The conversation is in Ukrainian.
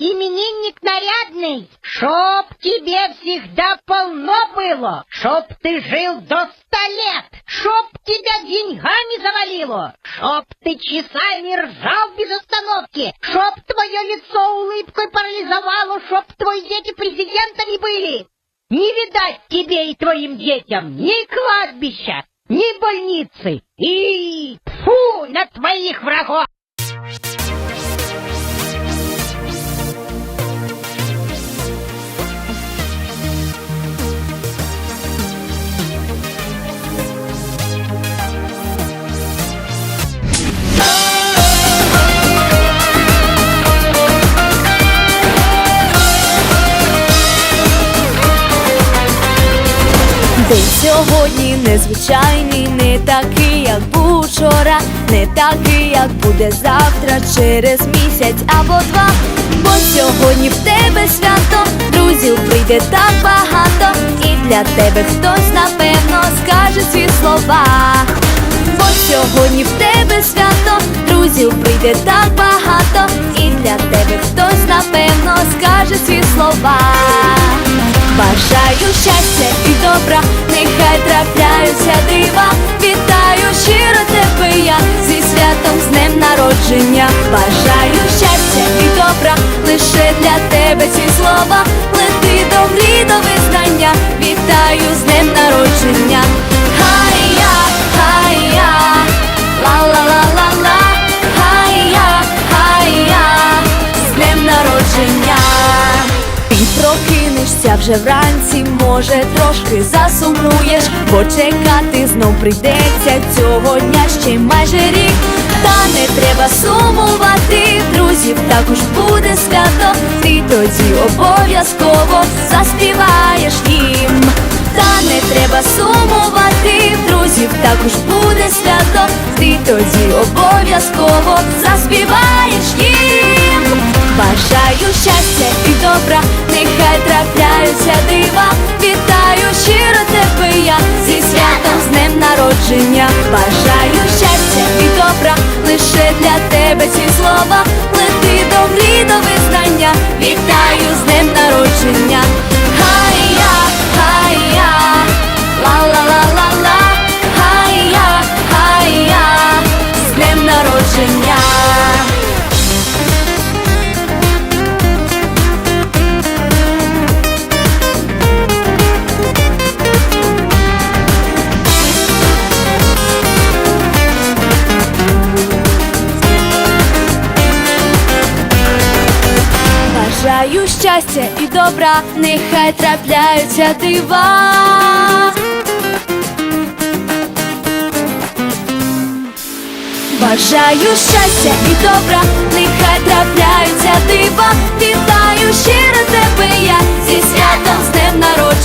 именинник нарядный, чтоб тебе всегда полно было, чтоб ты жил до ста лет, чтоб тебя деньгами завалило, чтоб ты часами ржал без остановки, чтоб твое лицо улыбкой парализовало, чтоб твои дети президентами были. Не видать тебе и твоим детям ни кладбища, ни больницы, и фу на твоих врагов! День сьогодні незвичайний, не такий, як був вчора, не такий, як буде завтра, через місяць або два. Бо сьогодні в тебе свято, друзів прийде так багато, і для тебе хтось напевно скаже ці слова. Бо сьогодні в тебе свято, друзів прийде так багато, і для тебе хтось напевно скаже ці слова. Бажаю щастя і добра, нехай трапляються дива. Вітаю щиро тебе я зі святом з днем народження. Бажаю щастя і добра, лише для тебе ці слова. Лети до мрій, до визнання. Вітаю з днем народження. Прокинешся вже вранці, може трошки засумуєш, бо чекати знов прийдеться цього дня ще майже рік. Та не треба сумувати, друзів також буде свято, ти тоді обов'язково заспіваєш їм. Та не треба сумувати, друзів також буде свято, ти тоді обов'язково заспіваєш. Бажаю щастя і добра, нехай трапляються дива. Вітаю щиро тебе я зі святом з днем народження. Бажаю щастя і добра, лише для тебе ці слова. Лети до грі, до визнання. Вітаю з днем народження. Бажаю щастя і добра, нехай трапляються дива. Бажаю щастя і добра, нехай трапляються дива. Вітаю щиро тебе я зі святом з днем народження.